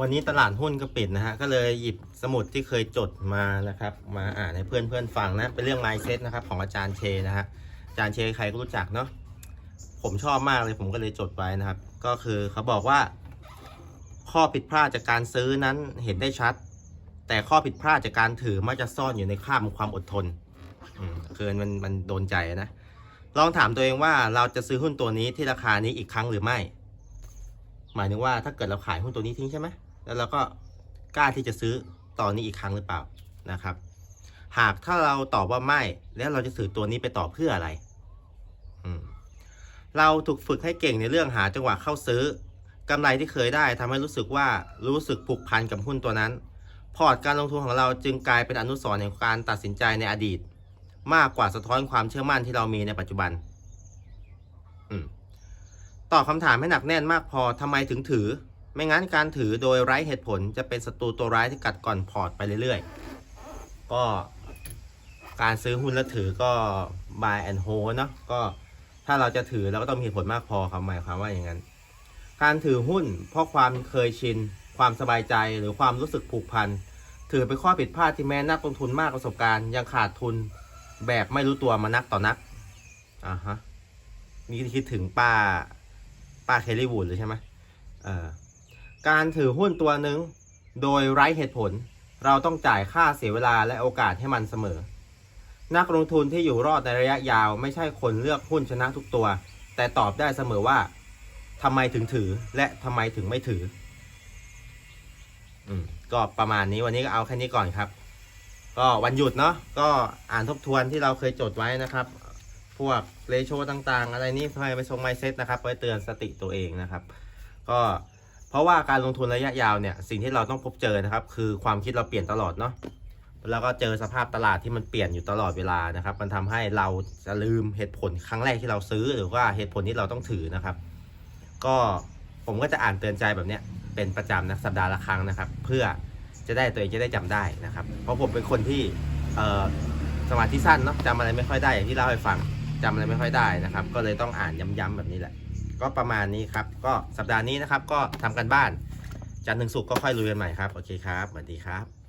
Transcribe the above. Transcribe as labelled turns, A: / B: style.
A: วันนี้ตลาดหุ้นก็ปิดนะฮะ ก็เลยหยิบสมุดที่เคยจดมานะครับ มาอ่านให้เพื่อนเพื่อนๆฟังนะ เป็นเรื่อง mindset นะครับ ของอาจารย์เชนะฮะ อาจารย์เชใครก็รู้จักเนาะ ผมชอบมากเลยผมก็เลยจดไว้นะครับ ก็คือเขาบอกว่า ข้อผิดพลาดจากการซื้อนั้นเห็นได้ชัด แต่ข้อผิดพลาดจากการถือมักจะซ่อนอยู่ในข้ามความอดทนอืมคือมันมันโดนใจนะ ลองถามตัวเองว่าเราจะซื้อหุ้นตัวนี้ที่ราคานี้อีกครั้งหรือไม่ หมายถึงว่าถ้าเกิดเราขายหุ้นตัวนี้ทิ้งใช่ไหม แล้วเราก็กล้าที่จะซื้อตอนนี้อีกครั้งหรือเปล่านะครับ หากถ้าเราตอบว่าไม่ แล้วเราจะซื้อตัวนี้ไปต่อเพื่ออะไร เราถูกฝึกให้เก่งในเรื่องหาจังหวะเข้าซื้อกำไรที่เคยได้ทำให้รู้สึกว่ารู้สึกผูกพันกับหุ้นตัวนั้น พอร์ตการลงทุนของเราจึงกลายเป็นอนุสรณ์แห่งการตัดสินใจในอดีต มากกว่าสะท้อนความเชื่อมั่นที่เรามีในปัจจุบันอตอบคำถามให้หนักแน่นมากพอทำไมถึงถือ ไม่งั้นการถือโดยไร้เหตุผลจะเป็นศัตรูตัวร้ายที่กัดก่อนพอร์ตไปเรื่อยๆ ก็การซื้อหุ้นแล้วถือก็ buy and hold เนาะก็ถ้าเราจะถือเราก็ต้องมีผลมากพอครับหมายความว่าอย่างนั้น การถือหุ้น เพราะความเคยชิน ความสบายใจหรือความรู้สึกผูกพัน ถือเป็นข้อผิดพลาดที่แม้นักลงทุนมากประสบการณ์ยังขาดทุนแบบไม่รู้ตัวมานักต่อนักอ่าฮะนี่คิดถึงป้าป้าเคลลี่วูดเลยใช่ไหมเอ่อ การถือหุ้นตัวหนึ่งโดยไร้เหตุผล เราต้องจ่ายค่าเสียเวลาและโอกาสให้มันเสมอ นักลงทุนที่อยู่รอดในระยะยาวไม่ใช่คนเลือกหุ้นชนะทุกตัว แต่ตอบได้เสมอว่าทำไมถึงถือและทำไมถึงไม่ถือ อืมก็ประมาณนี้วันนี้ก็เอาแค่นี้ก่อนครับ ก็วันหยุดเนาะก็อ่านทบทวนที่เราเคยจดไว้นะครับ พวกเรโชต่างๆ อะไรนี่ไปไปทรงไมเซ็ตนะครับไว้เตือนสติตัวเองนะครับ ก็ เพราะว่าการลงทุนระยะยาวเนี่ยสิ่งที่เราต้องพบเจอนะครับ คือความคิดเราเปลี่ยนตลอดเนาะแล้วก็เจอสภาพตลาดที่มันเปลี่ยนอยู่ตลอดเวลานะครับ มันทำให้เราจะลืมเหตุผลครั้งแรกที่เราซื้อ หรือว่าเหตุผลที่เราต้องถือนะครับ ก็ผมก็จะอ่านเตือนใจแบบเนี้ยเป็นประจำนะสัปดาห์ละครั้งนะครับ เพื่อจะได้ตัวเองจะได้จำได้นะครับ เพราะผมเป็นคนที่เสมาธิสั้นเนาะจำอะไรไม่ค่อยได้อย่างที่เล่าให้ฟังจำอะไรไม่ค่อยได้นะครับ ก็เลยต้องอ่านย้ำๆแบบนี้แหละ ก็ประมาณนี้ครับ ก็สัปดาห์นี้นะครับ ก็ทำกันบ้าน จันทร์ถึงศุกร์ก็ค่อยลุยกันใหม่ครับ โอเคครับสวัสดีครับ